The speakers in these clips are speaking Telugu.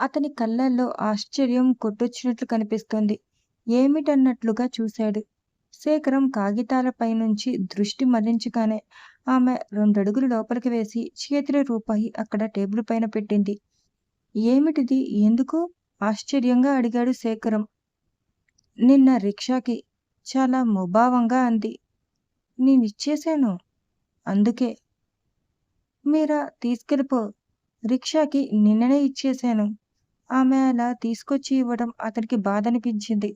అతని కళ్ళల్లో ఆశ్చర్యం కొట్టొచ్చినట్లు కనిపిస్తోంది. ఏమిటన్నట్లుగా చూశాడు. శేఖరం కాగితాలపై నుంచి దృష్టి మళ్ళించగానే ఆమె రెండడుగులు లోపలికి వేసి చేతిలో రూపాయి అక్కడ టేబుల్ పైన పెట్టింది. ఏమిటిది? ఎందుకు? ఆశ్చర్యంగా అడిగాడు శేఖరం. నిన్న రిక్షాకి చాలా ముభావంగా అంది. నేనిచ్చేశాను. అందుకే. మీరా తీసుకెళ్ళిపో. రిక్షాకి నిన్ననే ఇచ్చేశాను. ఆమె అలా తీసుకొచ్చి ఇవ్వడం అతనికి బాధనిపించింది.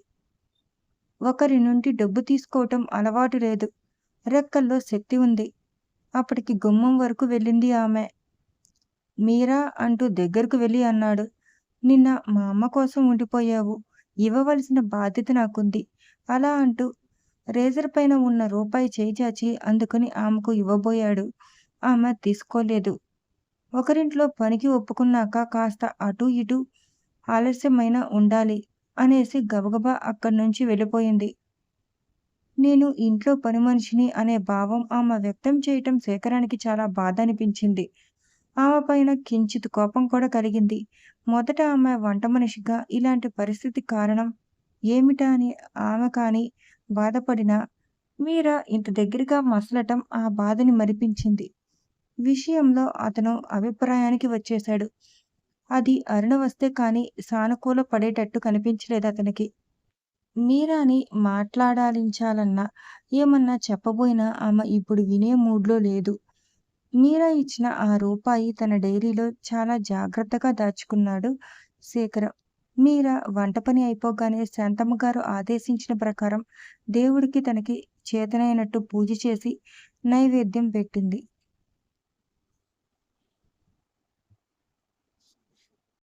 ఒకరి నుండి డబ్బు తీసుకోవటం అలవాటు లేదు. రెక్కల్లో శక్తి ఉంది. అప్పటికి గుమ్మం వరకు వెళ్ళింది ఆమె. మీరా అంటూ దగ్గరకు వెళ్ళి అన్నాడు. నిన్న మా అమ్మ కోసం ఉండిపోయావు. ఇవ్వవలసిన బాధ్యత నాకుంది. అలా అంటూ రేజర్ పైన ఉన్న రూపాయి చేయి చాచి అందుకుని ఆమెకు ఇవ్వబోయాడు. ఆమె తీసుకోలేదు. ఒకరింట్లో పనికి ఒప్పుకున్నాక కాస్త అటూ ఇటూ ఆలస్యమైనా ఉండాలి అనేసి గబగబా అక్కడి నుంచి వెళ్ళిపోయింది. నేను ఇంట్లో పని మనిషిని అనే భావం ఆమె వ్యక్తం చేయటం శేఖరానికి చాలా బాధ అనిపించింది. ఆమె పైన కించిత్ కోపం కూడా కలిగింది. మొదట ఆమె వంట మనిషిగా ఇలాంటి పరిస్థితి కారణం ఏమిటా అని ఆమె కానీ బాధపడినా మీరా ఇంత దగ్గరగా మసలటం ఆ బాధని మరిపించింది. విషయంలో అతను అభిప్రాయానికి వచ్చేశాడు. అది అరుణ వస్తే కానీ సానుకూల పడేటట్టు కనిపించలేదతనికి. మీరాని మాట్లాడాలించాలన్నా, ఏమన్నా చెప్పబోయినా ఆమె ఇప్పుడు వినే మూడ్లో లేదు. మీరా ఇచ్చిన ఆ రూపాయి తన డైరీలో చాలా జాగ్రత్తగా దాచుకున్నాడు శేఖర మీరా వంట పని అయిపోగానే శాంతమ్మ గారు ఆదేశించిన ప్రకారం దేవుడికి తనకి చేతనైనట్టు పూజ చేసి నైవేద్యం పెట్టింది.